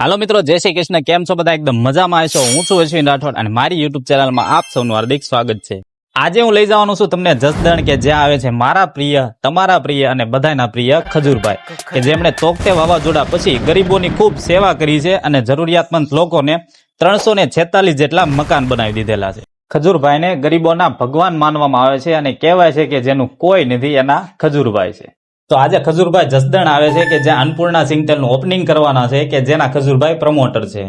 હાલો મિત્રો, જય શ્રી કૃષ્ણ. કેમ છો બધા? એકદમ મજામાં આવશો હું છું અશ્વિન રાઠોડ અને મારી યુટ્યુબ ચેનલમાં આપ સૌનું હાર્દિક સ્વાગત છે. આજે હું લઈ જવાનું છું તમને જસદણ કે જ્યાં આવે છે મારા પ્રિય, તમારા પ્રિય અને બધાના પ્રિય ખજૂરભાઈ, કે જેમણે તોકતે વાવાઝોડા પછી ગરીબોની ખૂબ સેવા કરી છે અને જરૂરિયાતમંદ લોકોને ત્રણસો ને છેતાલીસ જેટલા મકાન બનાવી દીધેલા છે. ખજૂરભાઈને ગરીબોના ભગવાન માનવામાં આવે છે અને કહેવાય છે કે જેનું કોઈ નથી એના ખજૂરભાઈ છે. તો આજે ખજૂરભાઈ જસદણ આવે છે કે જ્યાં અન્નપૂર્ણા સિંગતેલનું ઓપનિંગ કરવાના છે કે જેના ખજૂરભાઈ પ્રમોટર છે.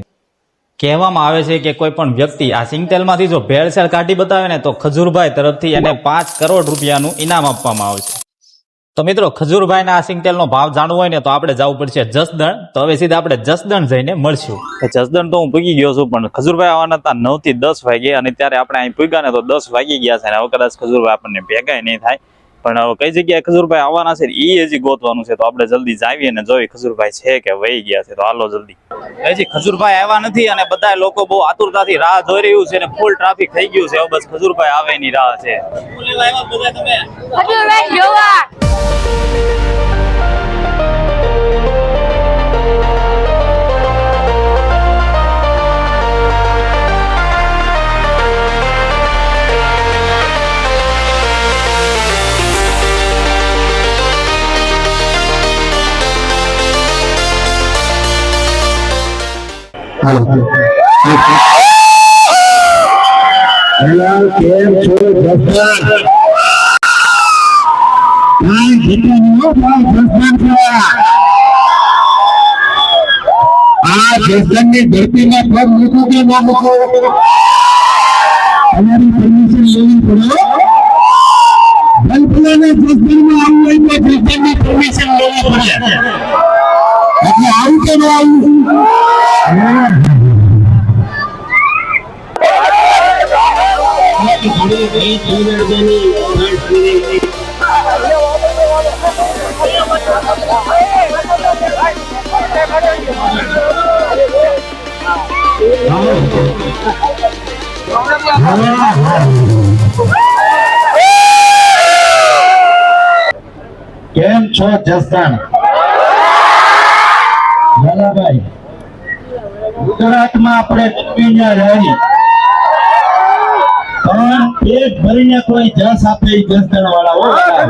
કહેવામાં આવે છે કે કોઈ પણ વ્યક્તિ આ સિંગતેલમાંથી જો ભેળસેળ કાઢી બતાવે ને તો ખજૂરભાઈ તરફથી એને પાંચ કરોડ રૂપિયાનું ઇનામ આપવામાં આવે છે. તો મિત્રો, ખજૂરભાઈના આ સિંગતેલનો ભાવ જાણવો હોય ને તો આપણે જવું પડશે જસદણ. તો હવે સીધા આપણે જસદણ જઈને મળશું. જસદણ તો હું પૂગી ગયો છું, પણ ખજૂરભાઈ આવવાના હતા નવથી દસ વાગે અને ત્યારે આપણે અહીં પૂગ્યા ને તો દસ વાગી ગયા છે. અને હવે કદાચ ખજૂરભાઈ આપણને ભેગા નહીં થાય. પણ હવે કઈ જગ્યાએ ખજૂરભાઈ આવવાના છે એ હજી ગોતવાનું છે તો આપણે જલ્દી જાવીએ ને જોઈએ ખજુરભાઈ છે કે વહી ગયા છે તો હાલો જલ્દી. હજી ખજૂરભાઈ આવ્યા નથી અને બધા લોકો બહુ આતુરતાથી રાહ જોઈ રહ્યું છે અને ફૂલ ટ્રાફિક થઈ ગયું છે. હવે બસ ખજુરભાઈ આવે એની રાહ છે. ખજુરભાઈ જોવા. હેલો. કેમ છો? ભાઈ છે. આ પગ મૂકું કે ના મૂકું? તમારી પરમિશન લેવી પડે ભલભલાને જસવંતમાં આવવું હોય તો જસવંતની પરમિશન લેવી પડે એટલે આવું કે ન આવું? કેમ છો જસદણ લાલાભાઈ ગુજરાતમાં આપણે દુનિયા રહી પણ પેટ ભરીને કોઈ જસ આપે એ જસદણ વાળા હોય છે.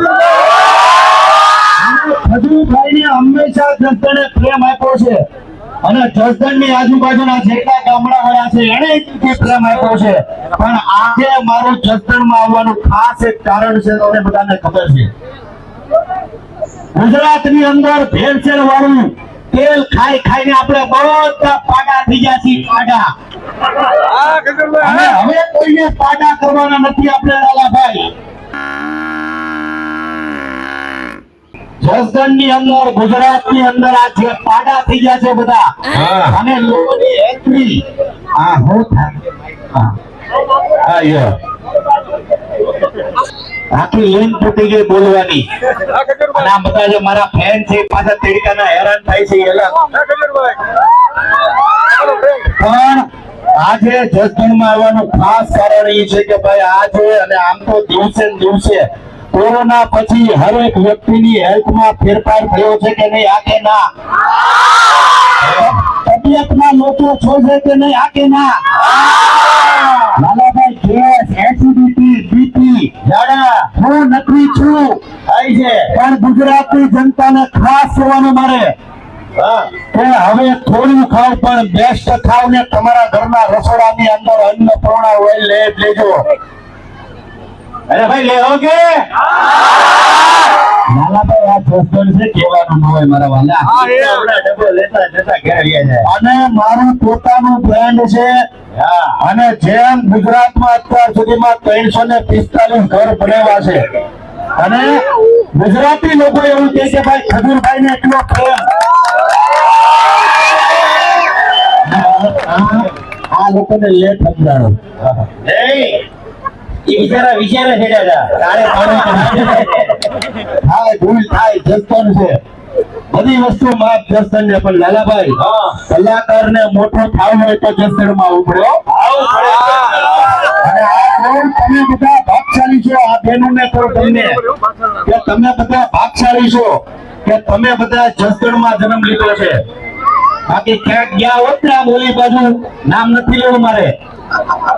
પણ આજે મારું જસદણમાં ખાસ એક કારણ છે ગુજરાતની અંદર ભેળસેળ વાળું તેલ ખાઈ ખાઈને આપણે બધા પાડા થઈ ગયા છીએ પાડા. હવે કોઈને પાડા કરવાના નથી આપણે લાલાભાઈ. જસદણની અંદર ગુજરાતની અંદર આ જે પાડા થઈ ગયા છે બધા અને લોકોની એન્ટ્રી આ હું થાય. હા. હા યો. આખી લેન તૂટી ગઈ બોલવાની. અને આ બધા જે મારા ફેન છે, પાછા તેડકાના હેરાન થાય છે પણ આજે જસદણમાં આવવાનું ખાસ કારણ એ છે કે ભાઈ આજે અને આમ તો દિવસે દિવસે કોરોના પછી હરેક વ્યક્તિની હેલ્થમાં ફેરફાર થયો છે કે નહીં, આ કે ના? તબિયતમાં લોકો છો છે કે નહીં, આ કે ના? લાલાભાઈ ગેસ એસિડિટી બીપી હું નકરી છું. પણ ગુજરાતની જનતાને ખાસ જોવાનું મારે. કે હવે થોડું ખાવ પણ બેસ્ટ ખાવ ને તમારા ઘરના રસોડાની અંદર અન્નપૂર્ણા ઓઇલ લે લેજો. અરે ભાઈ લેવો કે? લાલાભાઈ આ જસદણ છે કહેવાનું હોય મારા વાલા. ડબ્બો લેતા લેતા ઘરે વહી અને મારું પોતાનું બ્રાન્ડ છે. અને જેમ ગુજરાતમાં અત્યાર સુધીમાં ત્રણસો ને પિસ્તાલીસ ઘર બનાવ્યા છે. અને ગુજરાતી લોકો એવું કહે કે ભાઈ ખજૂરભાઈ ને એટલો પ્રેમ. આ- આ લોકોને લેટ સમજાણો. થાય ભૂલ થાય છે. બધી વસ્તુ ને પણ લાલાભાઈ કલાકાર ને મોટો થાવ હોય તો જસદણમાં આવવું પડે હો. અને આ બહુ તમે બધા ભાગશાળી છો આ બહેનો ને તમને. કે તમે બધા ભાગશાળી છો કે તમે બધા જસદણમાં જન્મ લીધો છે. બાકી ક્યાંક ગયા હોત ને આ બોલી બાજુ નામ નથી લેવું મારે.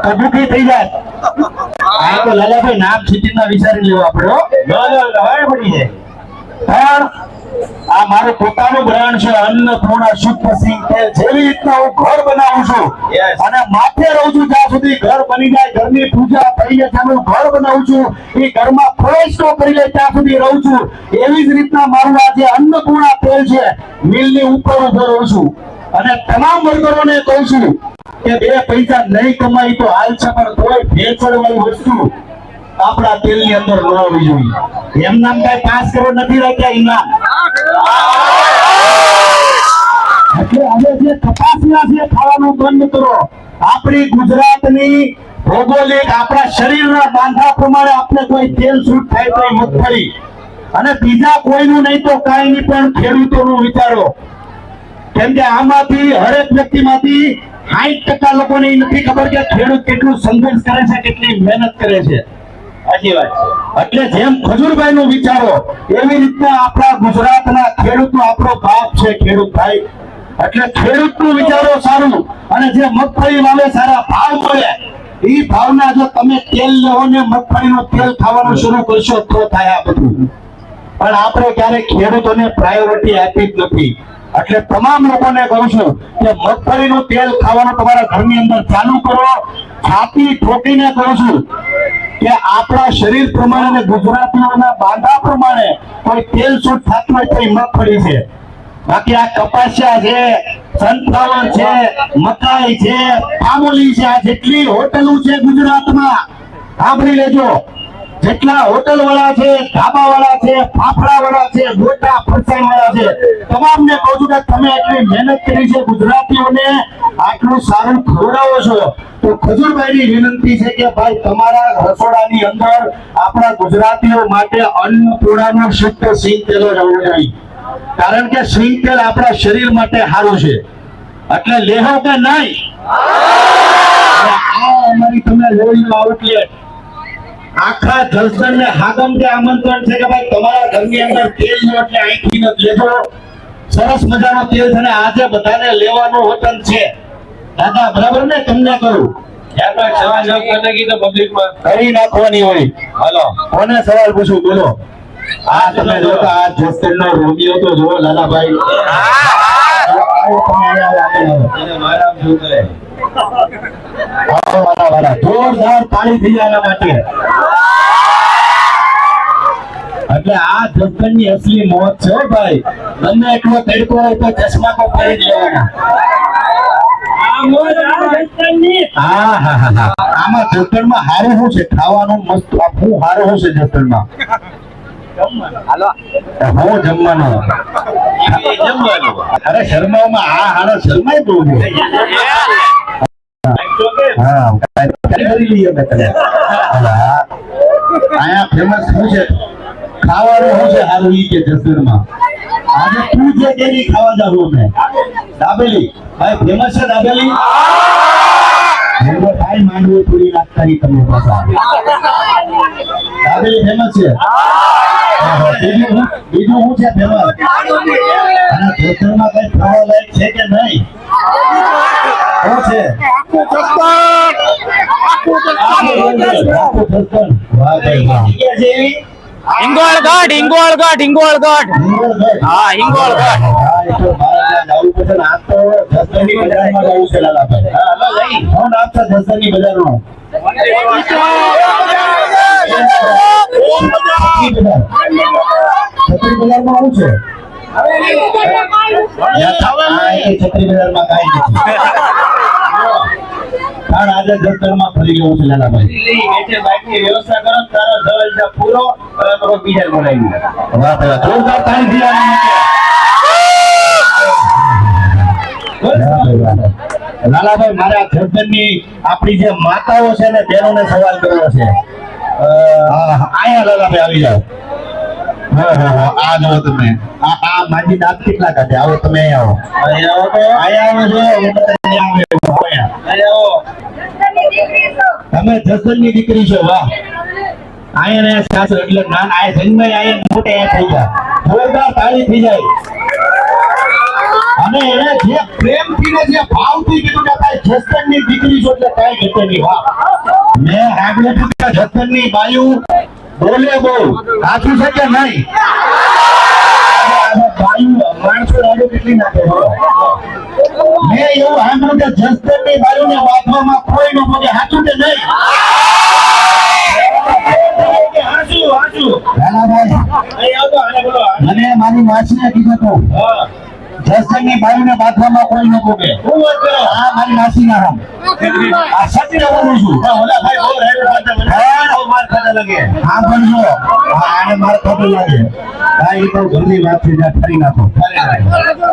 તો દુઃખી થઈ જાય. આ તો લાલાભાઈ નામ સિટીના વિચારી લેવું આપણે હો. પડી જાય. પણ આ મારું પોતાનું બ્રાન્ડ છે અન્નપૂર્ણા શુદ્ધ સિંહ તેલ. જેવી રીતના હું ઘર બનાવું છું. અને માથે રહું છું જ્યાં સુધી ઘર બની જાય ઘરની પૂજા થઈ જાય ત્યાં હું ઘર બનાવું છું. એ ઘરમાં પ્રવેશ ન કરી લે ત્યાં સુધી રહું છું. એવી જ રીતના મારું આ જે અન્નપૂર્ણા તેલ છે મિલની ઉપર ઊભો રહું છું. અને તમામ વર્કરોને કહું છું કે બે પૈસા નહીં કમાય તો હાલ છે, પણ કોઈ ભેળસેળવાળી વસ્તુ આપણા તેલની અંદર ન જોઈએ. એમ નામ કઈ પાસ કરોડ નથી રાખ્યા ઇનામ પ્રમાણે આપણે કોઈ તેલ શૂટ થાય તો અને બીજા કોઈનું નહીં તો કાંઈ નહીં, પણ ખેડૂતોનું વિચારો. કેમ કે આમાંથી હરેક વ્યક્તિમાંથી સાઠ ટકા લોકોને નથી ખબર કે ખેડૂત કેટલું સંઘર્ષ કરે છે, કેટલી મહેનત કરે છે. એટલે જેમ ખજુરભાઈ નું વિચારો, એવી રીતના આપણા ગુજરાતના ખેડૂતો આપણો બાપ છે ખેડૂત ભાઈ એટલે ખેડૂતનું વિચારો સારું, અને જે મગફળી વાવે, સારા ભાવ મળે એ ભાવના જો તમે તેલ લેવો ને મગફળીનું તેલ ખાવાનું શરૂ કરશો, તો થાય આ બધું. પણ આપણે ક્યારેક ખેડૂતોને પ્રાયોરિટી આપી જ નથી. એટલે તમામ લોકોને કહું છું કે મગફળીનું તેલ ખાવાનું તમારા ઘરની અંદર ચાલુ કરો. છાતી ઠોકીને કહું છું કે આપણા શરીર પ્રમાણે અને ગુજરાતીઓના બાંધા પ્રમાણે કોઈ તેલ શૂટ થતું હોય તો એ મગફળી છે. બાકી આ કપાસિયા છે સનફ્લાવર છે, મકાઈ છે પામોલી છે, આ જેટલી હોટલો છે ગુજરાતમાં. સાંભળી લેજો. જેટલા હોટલ વાળા છે ધાબા વાળા છે ફાફડા વાળા છે ગોટા ફરસાણ વાળા છે તમામને કહું છું કે તમે એટલી મહેનત કરી છે ગુજરાતીઓને આટલું સારું ખવડાવો છો. તો ખજૂરભાઈની વિનંતી છે કે ભાઈ તમારા રસોડાની અંદર આપણા ગુજરાતીઓ માટે અન્નપૂર્ણાનું શુદ્ધ સિંગ તેલ જ હોવું જોઈએ. કારણ કે સિંગ તેલ આપણા શરીર માટે સારું છે. એટલે લેહો કે નહીં? આ અમારી તમે લોહીનું આઉટલેટ આખા જલસન ને હાગમ જે આમંત્રણ છે કે ભાઈ તમારા ઘરની અંદર તેલ નો એટલે અહીંથી ન લેજો. સરસ મજાનો તેલ છે ને આજે બધાને લેવાનું વતન છે. દાદા બરાબર ને? તમને કહું. કરી નાખવાની હોય. હાલો. કોને સવાલ પૂછું? બોલો. આ તમે જો આ જસદણ નો રોમિયો તો જો લાલાભાઈ આવો જોરદાર તાળી થઈ જાય માટે. એટલે આ ની અસલી મોત છે ભાઈ. બંને એટલો તડકો હોય તો ચશ્મા તો પહેરી જ લેવાના. હા હા હા હા. આમાં જસદણમાં હારું શું છે? ખાવાનું મસ્ત શું હારું શું છે માં હું જમવાનું? અરે શર્મામાં આ હારો શર્માય બહુ હા કરી લઈએ મેં તને. અહીંયા ફેમસ શું છે? ખાવાનું શું છે સારું ઈ કે જસદણમાં? આજે તું જે કેરી ખાવા જાવ અમે. દાબેલી. ભાઈ ફેમસ છે દાબેલી? એમાં કાંઈ માંડવું થોડી નાખતા નહીં તમે દાબેલી ફેમસ છે બીજું બીજું શું છે ફેમસ અને જસદણમાં કઈ ખાવા લાયક છે કે નહીં શું છે આખું જસદણ. વાહ ભાઈ વાહ. હિંગોળગઢ હિંગોળગઢ હિંગોળગઢ હિંગોળગઢ. હા, હિંગોળગઢ. હા, એ તો ત્યાં જવું આ તો જસદણની બજારમાં જવું છે લાલાભાઈ. હા, લઈ. શું નામ છે જસદણની બજારનું? છત્રી બજાર. છત્રી બજારમાં આવું છે હા, છત્રી બજારમાં કાંઈ નથી. પણ આજે જસદણમાં ફરી ગયો છે લાલાભાઈ વ્યવસ્થા કરો તારો પૂરો અને બીજા બોલાવી વાહ જોરદાર તાળી. લાલાભાઈ મારા જસદણની આપણી જે માતાઓ છે ને બહેનોને સવાલ કરવો છે. અહીંયા લાલાભાઈ આવી જાઓ. હો, હો, હો, આ જુઓ તમે. આ આ માજી દાંત કેટલા કાઢે? આવો તમે અહીંયા આવો. અહીંયા આવો છો હું બધાને આવે એવું. આવો. તમે જસદણની દીકરી છો વાહ. આયા ને સાસુ એટલે નાન આયા જન્મે આયા મોટે થઈ ગયા જોરદાર તાળી થઈ જાય. અને એને જે પ્રેમથી ને જે ભાવથી કીધું કે ભાઈ જસદણની દીકરી છો એટલે કાંઈ ઘટે નહીં. વાહ મેં સાંભળ્યું હતું કે જસદણની બાયું બોલે બહુ. સાચું છે કે નહીં? બાયું માણસો રાડો કેટલી નાખે. મેં એવું સાંભળ્યું કે જસદણની બાયુને બાંધવામાં કોઈ ન પોગે સાચું કે નહીં. મને મારી માસીએ કીધું હતું. જસદણની બાયુને બાંધવામાં કોઈ ન કરો? આ મારી માસી ના રામ. આ સત્ય બોલું છું હા, બનજો આને માર ખોટું લાગે. હા એ તો ઘરની વાત છે જ્યાં ઠરી નાખો.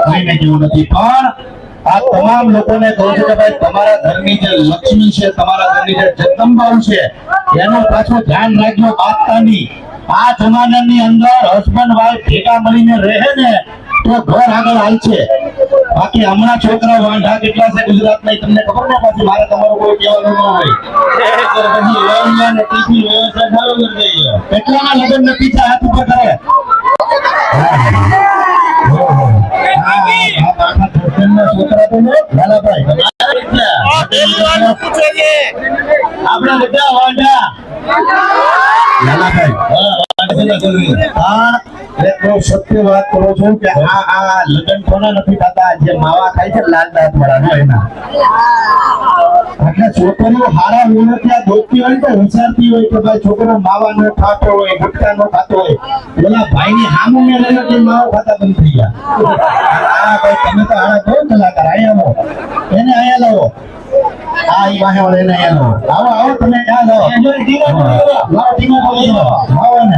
કોઈને જેવું નથી. પણ આ તમામ લોકોને કહું છું કે ભાઈ તમારા ઘરની જે લક્ષ્મી છે તમારા ઘરની જે જગદંબાઓ છે એનું પાછું ધ્યાન રાખજો બાપતાની. આ જમાનાની અંદર હસબન્ડ વાઈફ ભેગા મળીને રહે ને તો ઘર આગળ હાલશે બાકી હમણાં છોકરા વાંઢા કેટલા છે ગુજરાતના એ તમને ખબર ને પછી મારે તમારો કોઈ કહેવાનું ન હોય. કેટલાના લગ્ન ને પીછા હાથ ઉપર કરે છોકરા તો લાલાભાઈ. આપણા બધા વાંઢા. લાલાભાઈ. છોકરો માવા નો ખાતો હોય ગુટકા નો ખાતો હોય પેલા ભાઈ ની હામું લઈને કે માવો ખાતા બંધ થઈ ગયા તમે તો હારા બહુ કલાકાર, અહીંયા એને અહીંયા લાવો. આ ઈ વાહે વાળા એને અહીંયા આવો આવો તમે ક્યાં લાવો એ ધીમા બોલો. લાવો આવો ને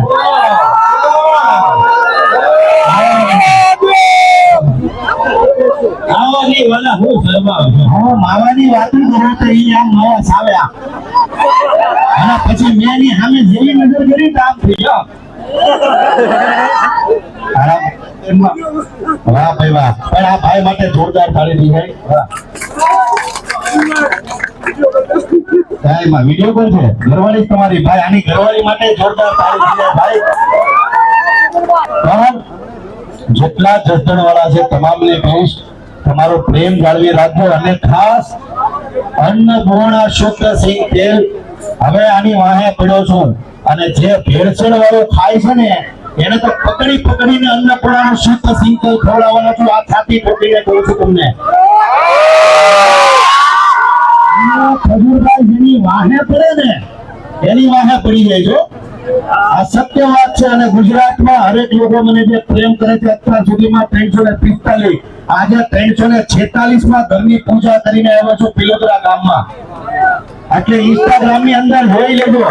આવો વાલા, હું શરમાવું છું. માવાની વાતો કરું તો ઈ આમ માવા સાવ્યા. અને પછી મેં સામે જેવી નજર કરી તો આમ થઈ ગયો વાહ ભાઈ વાહ. પણ આ ભાઈ માટે જોરદાર થાળી થઈ ગઈ વાહ ભાઈ માં વીડિયો કોલ છે? ઘરવાળી તમારી. ભાઈ, આની ઘરવાળી માટે જોરદાર તાળી ભાઈ. પણ જેટલા જસદણ વાળા છે, તમામને કહીશ, તમારો પ્રેમ જાળવી રાખજો અને ખાસ અન્નપૂર્ણા શુદ્ધ સિંહ તેલ હવે આની વાહે પડ્યો છું. અને જે ભેળસેળ વાળો ખાય છે ને, એને તો પકડી પકડીને અન્નપૂર્ણાનું શુદ્ધ સિંહ તેલ ખવડાવવાનો છું. આ છાતી પકડીને કહું છું તમને. અને છેતાલીસમાં ઘરની પૂજા કરીને આવ્યો છું પિલોદરા ગામમાં. એટલે ઇન્સ્ટાગ્રામની અંદર જોઈ લેજો.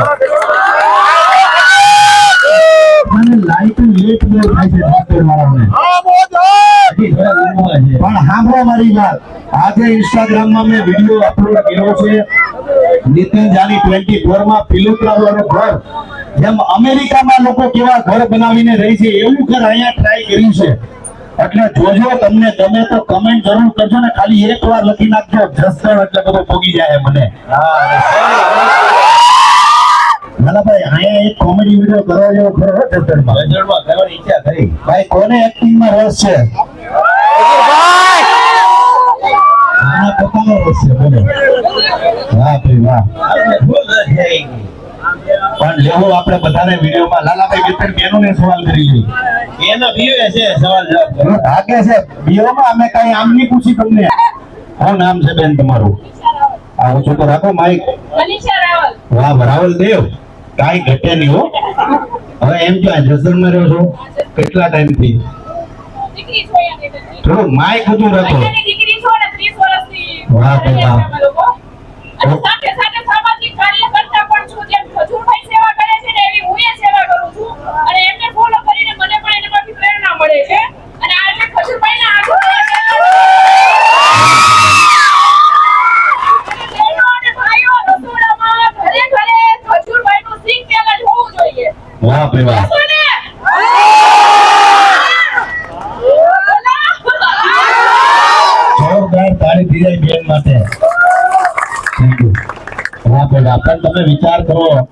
મને લાઈટ લેટ બહુ થાય છે ડોક્ટર વાળાને. પણ સાંભળો મારી વાત. આજે ઇન્સ્ટાગ્રામમાં વીડિયો અપલોડ કર્યો છે. નીતિન જાની 24 માં પિલુત્રાવાળું ઘર. જેમ અમેરિકામાં લોકો કેવા ઘર બનાવીને રહી છે, એવું ઘર અહીંયા ટ્રાય કર્યું છે. એટલે જોજો તમને ગમે તો કમેન્ટ જરૂર કરજો ને ખાલી એક વાર લખી નાખજો. જસદણ એટલે બધું ભોગી જાય મને. લાલાભાઈ અહીંયા એક કોમેડી વીડિયો કરવા જેવો ખરો જસદણમાં ગજરમાં કરવાની ઈચ્છા ખરી. ભાઈ કોને એક્ટિંગમાં રસ છે? આના પોતાનો રસ છે બોલો. વાહ ભાઈ વાહ. પણ લેવો આપણે બધાને વિડીયોમાં. લાલાભાઈ વિતર બેનોને સવાલ કરી લઈએ એનો એ છે સવાલ જવાબ કરો. ભાગે છે. બીઓમાં અમે કઈ આમ નહીં પૂછી તમને. શું નામ છે બેન તમારું? આ ઓછું તો રાખો માઈક મનીષા રાવલ. વાહ રાવલ દેવ. કાંઈ ઘટે નહીં હો હવે એમ કે આ જસદણમાં રહ્યો છો કેટલા ટાઈમથી માય. થોડું માઈક ઊંચું રાખો અહીંયાની દીકરી છો ને 30 વર્ષથી વાહ ભાઈ વાહ. અમે લોકો. અને આજે સાથે ના કાર્યકર્તા પણ છું જેમ ખજૂરભાઈ સેવા કરે છે ને એવી હું એ સેવા કરું છું અને એમને ફોલો કરીને મને પણ એનામાંથી પ્રેરણા મળે છે અને આજે ખજૂરભાઈના આશીર્વાદ બહેનો અને ભાઈઓ રસોડામાં ઘરે ઘરે ખજૂરભાઈનું સિંગ તેલ જ હોવું જોઈએ વાહ પણ તમે વિચાર કરો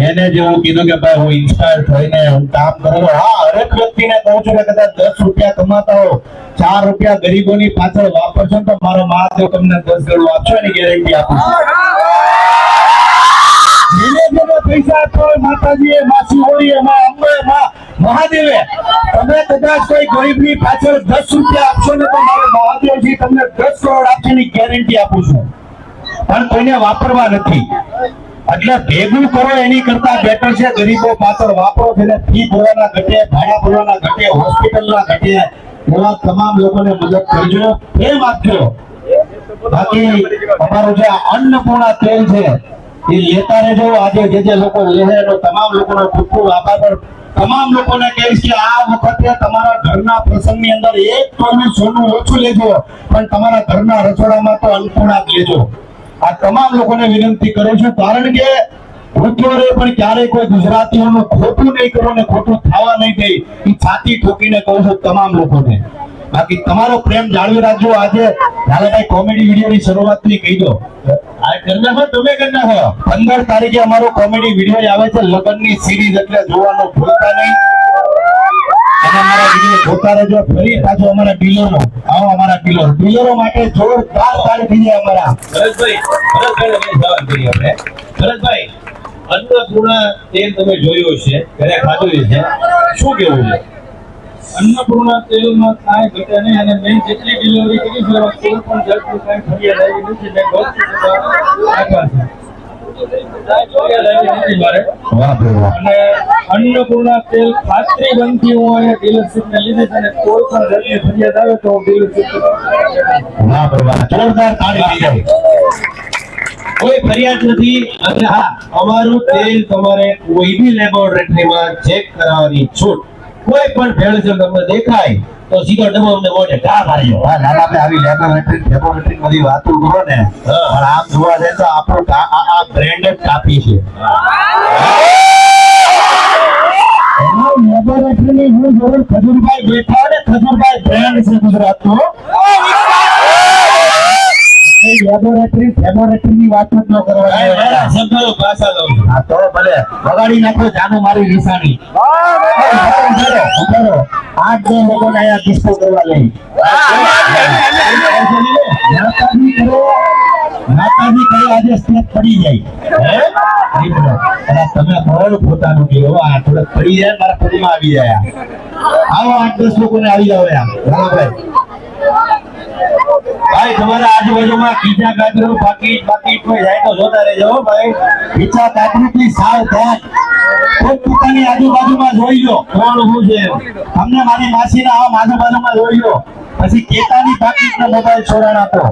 એને જેવું કીધું કે ભાઈ હું ઇન્સ્પાયર થઈને હું કામ કરું. હા, હરેક વ્યક્તિને કહું છું કે કદાચ દસ રૂપિયા કમાતા હો, ચાર રૂપિયા ગરીબોની પાછળ વાપરશો તો મારો મહાદેવ તમને દસ ગણું આપશો એની ગેરંટી આપું છું. જેને પૈસા આપ્યા હોય માતાજીએ માસી હોળીએ માં અંબે માં મહાદેવે. તમે કદાચ કોઈ ગરીબની પાછળ દસ રૂપિયા આપશો ને તો મારે મહાદેવજી તમને દસ કરોડ આપશે ગેરંટી આપું છું. પણ કોઈને વાપરવા નથી. એટલે ભેગું કરો એની કરતા બેટર છે. ગરીબો પાછળ વાપરો છે ફી ભરવાના ઘટે, ભાડા ભરવાના ઘટે, હોસ્પિટલના ઘટે. એવા તમામ લોકોને મદદ કરજો. પ્રેમ આપજો બાકી અમારું જે અન્નપૂર્ણા તેલ છે એ લેતા રહેજો. આજે જે જે લોકો લે એનો તમામ લોકોનો ખૂબ ખૂબ આભાર. પણ તમામ લોકોને કહીશ કે આ વખતે તમારા ઘરના પ્રસંગની અંદર એક તોલું સોનું ઓછું લેજો, પણ તમારા ઘરના રસોડામાં તો અન્નપૂર્ણા લેજો. આ તમામ લોકોને વિનંતી કરું છું, કારણ કે ભૂતોરે પણ ક્યારેય કોઈ ગુજરાતીઓનું ખોટું નહીં કરો ને ખોટું થવા નહીં દે એ છાતી ઠોકીને કહું છું તમામ લોકોને. બાકી તમારો પ્રેમ જાળવી રાખજો. આજે લાલાભાઈ કોમેડી વીડિયો ની શરૂઆતથી કહી દો. તમે પંદર તારીખે અમારો કોમેડી વીડિયો આવે છે લગ્નની સિરીઝ એટલે જોવાનું ભૂલતા નહીં. અને અમારા જોતા રહેજો, ફરી પાછો અમારા ડીલરો આવો અમારા ડીલરો ડીલરો માટે જોરદાર તાળી થઈ જાય અમારા. ભરતભાઈ, ભરતભાઈને બે સવાલ કરીએ આપણે. ભરતભાઈ તમે જોયું છે ઘરે ખાધું છે શું કેવું છે? અન્નપૂર્ણા તેલમાં કાંઈ ઘટે નહીં અને મેં જેટલી ડિલિવરી કરી છે એમાં કોઈ પણ જાતની કાંઈ ફરિયાદ આવી નથી. મેં અને અન્નપૂર્ણા તેલ ખાતરી બનતી હું અહીંયા ડીલરશીપને લીધે છે અને કોઈ પણ જાતની ફરિયાદ આવે તો હું ડીલરશીપ વાહ ભાઈ વાહ. જોરદાર તાળી કોઈ ફરિયાદ નથી? અને હા. અમારું તેલ તમારે કોઈ બી લેબોરેટરીમાં ચેક કરાવવાની છૂટ. કોઈ પણ ભેળસેળ તમને દેખાય તો સીધો ડબો અમને મોઢે કા માર્યો હા નાના આપણે આવી લેબોરેટરી લેબોરેટરી બધી વાતો કરો ને પણ આમ જોવા જાય તો આપણું આ આ બ્રેન્ડેડ કાપી છે. લેબોરેટરીની હું જરૂર? ખજુરભાઈ બેઠા ને ખજુરભાઈ બ્રેન્ડ છે ગુજરાતનો. લેબોરેટરી લેબોરેટરીની વાત જ ન કાંઈ કરવાની ભાષા લઉં હા તો ભલે. વગાડી નાખો જાનું મારી નિશાની. ઉભરો, ઉભરો. આઠ દસ લોકોને અહીંયા કરવા લઈ. માતાજી કરો. માતાજી કરો આજે સ્ટેપ પડી જાય. હે? તમે બળ પોતાનું કયો આ થોડુંક પડી જાય મારા પગમાં આવી જાય આવો આઠ દસ લોકોને આવી જાવ યાર બરાબર. ભાઈ, તમારા આજુબાજુમાં ખીચા ગાજરો પાકીટ પાકીટ કોઈ જાય તો જોતા રહેજો ભાઈ. પીછા કાકરીથી સાવ ધ્યાન. કોઈ પોતાની આજુબાજુમાં જોઈ લો. કોણ હું છે? તમને મારી માસીના આવા આજુબાજુમાં જોઈ લો. પછી કેતાની પાકીટનો મોબાઈલ છોડાણ આપો.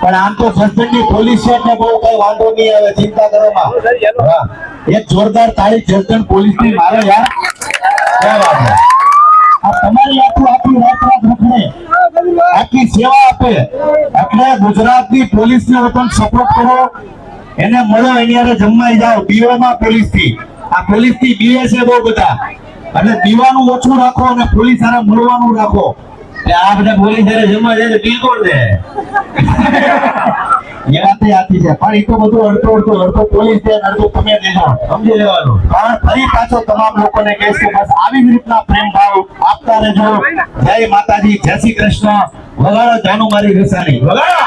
પણ આમ તો સસ્પેન્ડની પોલીસ છે એટલે બહુ કઈ વાંધો નહીં આવે, ચિંતા કરવામાં એક જોરદાર તાળી જસદણ પોલીસની મારો યાર. ક્યાં વાત આ તમારી આખું આખી રાત રાત રખડે. આખી સેવા આપે. એટલે ગુજરાતની પોલીસને પણ સપોર્ટ કરો. એને મળો, એની હારે જમવાઈ જાઓ. બીઓમાં પોલીસથી આ પોલીસથી બીએ છે બહુ બધા. એટલે પીવાનું ઓછું રાખો અને પોલીસ હારે મળવાનું રાખો. એટલે આ બધા પોલીસ હારે જમવા જાય તો દે? એ આથી છે. પણ એ તો બધું અડધો અડધો અડધો પોલીસ છે અને તમે દેજો સમજી લેવાનું. પણ ફરી પાછો તમામ લોકોને કહીશ કે બસ આવી જ રીતના પ્રેમ ભાવ આપતા રહેજો. જય માતાજી જય શ્રી કૃષ્ણ. વગાડો જાનુ મારી નિશાની વગાડો!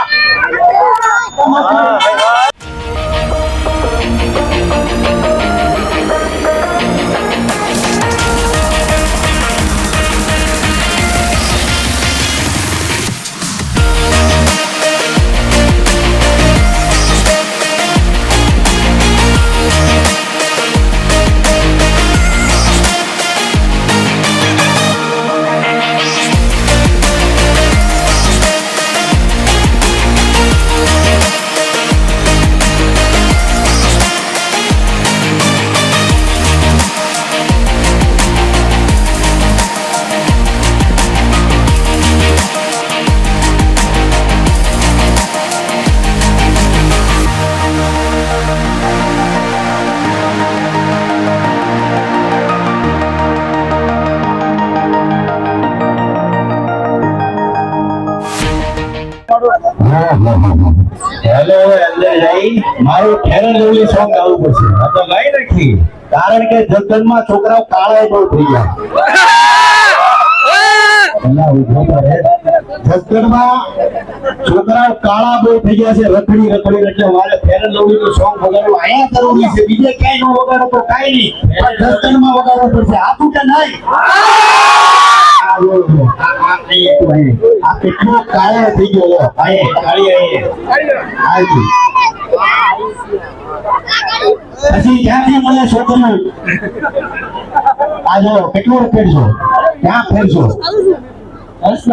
કારણ કે જગનમાં છોકરાઓ કાળા બહુ થઈ ગયા છોકરાઓ કાળા બહુ થઈ ગયા છે. રખડી રખડી એટલે મારે ફેરન લવડી નું સોંગ વગાડવું અહીંયા જરૂરી છે. બીજે ક્યાંય ન વગાડો તો કાંઈ નહીં. પણ જગતમાં વગાડવું પડશે. આ તૂટે નહીં. આ કેટલો કાળો થઈ ગયો. કાળી. આવી. પછી ત્યાંથી મળે છોકરું આ જો કેટલું ફેરશો ક્યાં ફેરશો ફરવાનો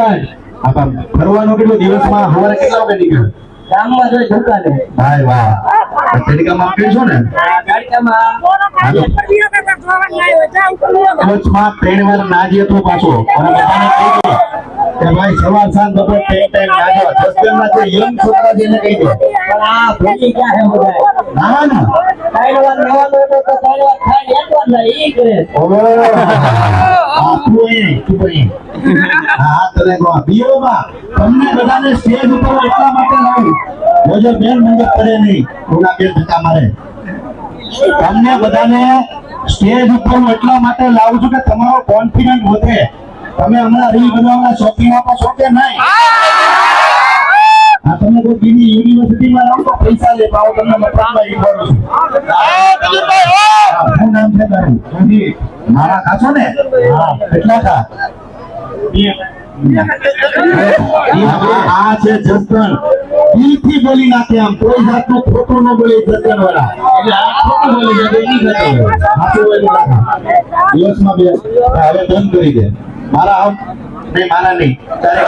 કેટલો ફરવાનું કેટલું દિવસમાં સવારે કેટલા વાગે નીકળે ગામમાં જોઈ દુકાને. ભાઈ વાહ. તરીકામાં ફેરશો ને? ગાડીમાં કોચમાં ત્રણ વાર ના જઈએ તો પાછો. અને બધાને કહી દો કે ભાઈ સવાર સાંજ બપોર ત્રણ ટાઈમ નાજો. જસદણના જે યંગ છોકરા છે એને કહી દો. પણ આ ભેગી ક્યાં હે બધા ના ના. ત્રણ વાર નવાનું હતું તો ત્રણ વાર ખાઈને એક વાર ના ઈ કરે ઓહો. આ તું અહીં, તું. એટલા લાવું એટલા લાવું તમારો કોન્ફિડન્ટ વધે. તમે હમણાં રીલ બનાવવાના શોખીન આપો છો કે નહીં તમે કોઈ યુનિવર્સિટીમાં રહો તો પૈસા લે પાવો તમને મફતમાં હા, નામ છે મારા ખાશો ને? હા કેટલા ખા આ- છે જસદણ. દિલથી બોલી નાખે આમ. કોઈ જાતનું ખોટું ન બોલે જસદણ વાળા એટલે આ ખોટું બોલી જાય એની ઈ સાચું બોલી નાખે. દિવસમાં બે. હવે બંધ કરી દે. મારા આવ નહીં મારા નહીં. તારે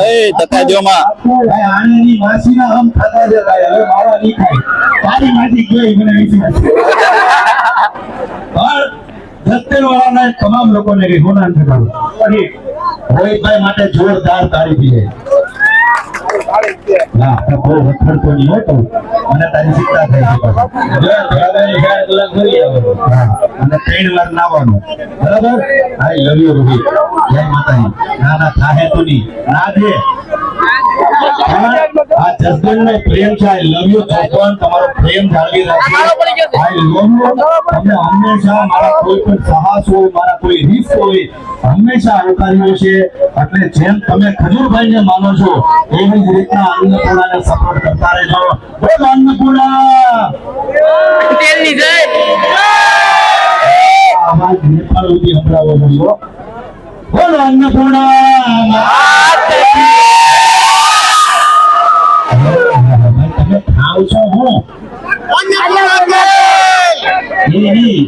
એ તકાજોમાં હમ ખાતા છે હવે માવા નહીં ખાય તારી માસી ગઈ મને વિશ્વાસ પણ તમામ લોકોને ગુનાન થવાનું રોહિતભાઈ માટે જોરદાર તારીફ પીએ ના આપણે બહુ વખડતો નહીં હોય તો મને તારી ચિંતા થાય છે આવવાનું હા, અને ત્રણ વાર નાવાનું. બરાબર? આઈ લવ યુ જય માતાજી. ના ના થાહે તો નહીં. ના દે. આ જસદણનો પ્રેમ છે આઈ લવ યુ ચોપન તમારો પ્રેમ જાળવી રાખજો. આઈ લવ યુ તમને હંમેશા મારા કોઈ પણ સાહસ હોય મારા કોઈ રિસ્ક હોય હંમેશા આવકાર્યો છે. એટલે જેમ તમે ખજૂરભાઈને માનો છો એવી જ રીતના અન્નપૂર્ણાને સપોર્ટ કરતા રહેજો. બોલ અન્નપૂર્ણા! આવાજ નેપાળ સુધી સંભળાવો જોઈએ બોલો અન્નપૂર્ણા!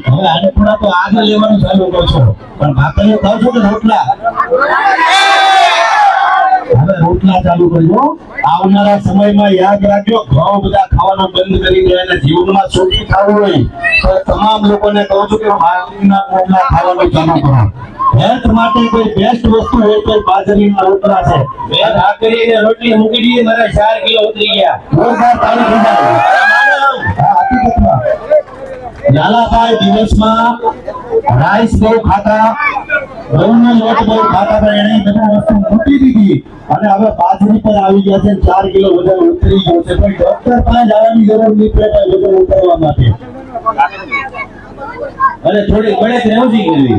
હવે અન્નપૂર્ણા તો આગળ લેવાનું ચાલુ કરશો પણ ભાખરીઓ ખાવ છો કે રોટલા? હવે રોટલા ચાલુ કરજો. આવનારા સમયમાં યાદ રાખજો, ઘઉં બધા ખાવાનું બંધ કરી દે અને જીવનમાં સુખી ખાવું હોય તો તમામ લોકોને કહું છું કે બાજરીના રોટલા ખાવાનું ચાલુ કરો. હેલ્થ માટે કોઈ બેસ્ટ વસ્તુ હોય તો બાજરીના રોટલા છે. બે ભાખરી ને રોટલી મૂકી દીધી, મારા ચાર કિલો ઉતરી ગયા. ઝાલાભાઈ દિવસમાં રાઈસ બહુ ખાતા, ઘઉંનો લોટ બહુ ખાતા હતા એને બધી વસ્તુ મૂકી દીધી. અને હવે બાજરી પર આવી ગયા છે, ચાર કિલો વજન ઉતરી ગયો છે. પણ ડોક્ટર પાસે જવાની જરૂર નહીં પડે વજન ઉતરવા માટે. અને થોડી ગણેશ રેવજી ગયેલી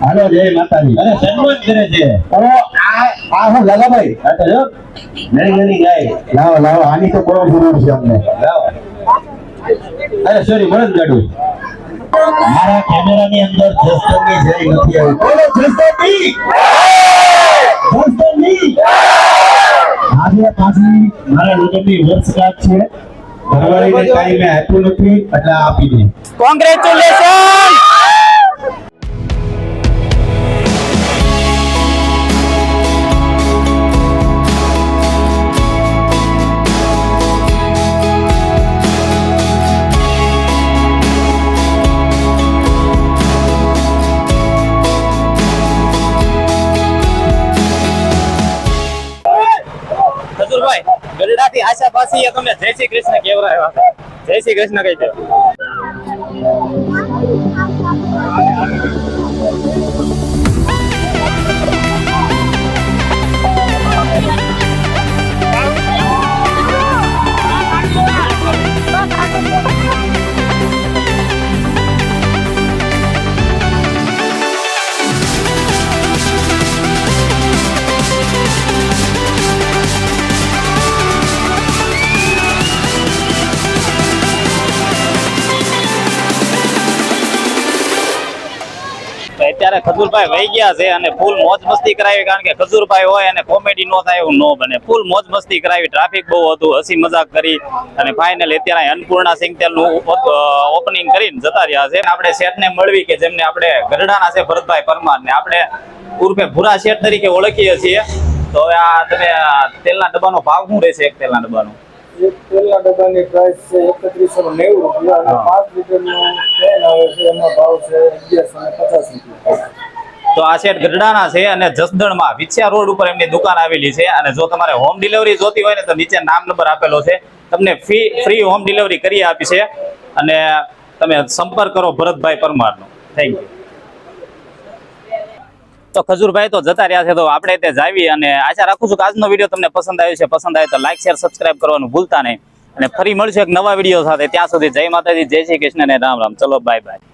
હાલો જય માતાજી. અરે સન્માન કરે છે. અરે આ આ હું લાલાભાઈ આ તો જો નાની નાની ગાય. લાવો લાવો આની તો બહુ જરૂર છે અમને. લાવો. અરે સોરી બળદ ગાડું. મારા કેમેરાની અંદર જસદણની જય નથી આવી. બોલો જસદણની! જસદણની! આજે પાછી મારા લગ્નની વર્ષગાંઠ છે. ભરવાડીને કાંઈ મેં આપ્યું નથી એટલે આપી દે. કોંગ્રેચ્યુલેશન એનાથી આશા પાછી તમને જય શ્રી કૃષ્ણ કેવરાય જય શ્રી કૃષ્ણ કહી દે ખજૂરભાઈ વહી ગયા છે અને ફૂલ મોજ મસ્તી કરાવી કારણ કે ખજૂરભાઈ હોય અને કોમેડી નો થાય એવું ન બને. ફૂલ મોજ મસ્તી કરાવી ટ્રાફિક બહુ હતું હસી મજાક કરી અને ફાઇનલ અત્યારે અન્નપૂર્ણા સિંગતેલનું ઓપનિંગ કરીને જતા રહ્યા છે. આપણે શેઠને મળવી કે જેમને આપણે ગઢડાના છે ભરતભાઈ પરમાર ને આપણે ઉર્ફે ભૂરા શેઠ તરીકે ઓળખીએ છીએ. તો હવે આ તમે તેલના ડબ્બાનો ભાવ શું રહેશે એક તેલના ડબ્બાનો? એક તેલના ડબ્બાની પ્રાઇસ છે એકત્રીસો નેવું રૂપિયા અને. પાંચ લીટરનું કેન આવે છે એનો ભાવ છે અગિયારસો ને પચાસ રૂપિયા. તો આ સેટ ગઢડાના છે અને જસદણમાં વિછ્યા રોડ ઉપર એમની દુકાન આવેલી છે અને જો તમારે હોમ ડિલિવરી જોતી હોય ને તો નીચે નામ નંબર આપેલો છે. તમને ફ્રી ફ્રી હોમ ડિલિવરી કરી આપી છે અને તમે સંપર્ક કરો ભરતભાઈ પરમારનો. થેન્ક યુ તો ખજૂરભાઈ તો જતા રહ્યા છે, તો આપણે તે જાવી અને આશા રાખું છું કે આજનો વીડિયો તમને પસંદ આવ્યો છે. પસંદ આવે તો લાઈક શેર સબસ્ક્રાઇબ કરવાનું ભૂલતા નહીં. અને ફરી મળશું એક નવા વીડિયો સાથે. ત્યાં સુધી જય માતાજી, જય શ્રી કૃષ્ણ અને રામ રામ. ચલો બાય બાય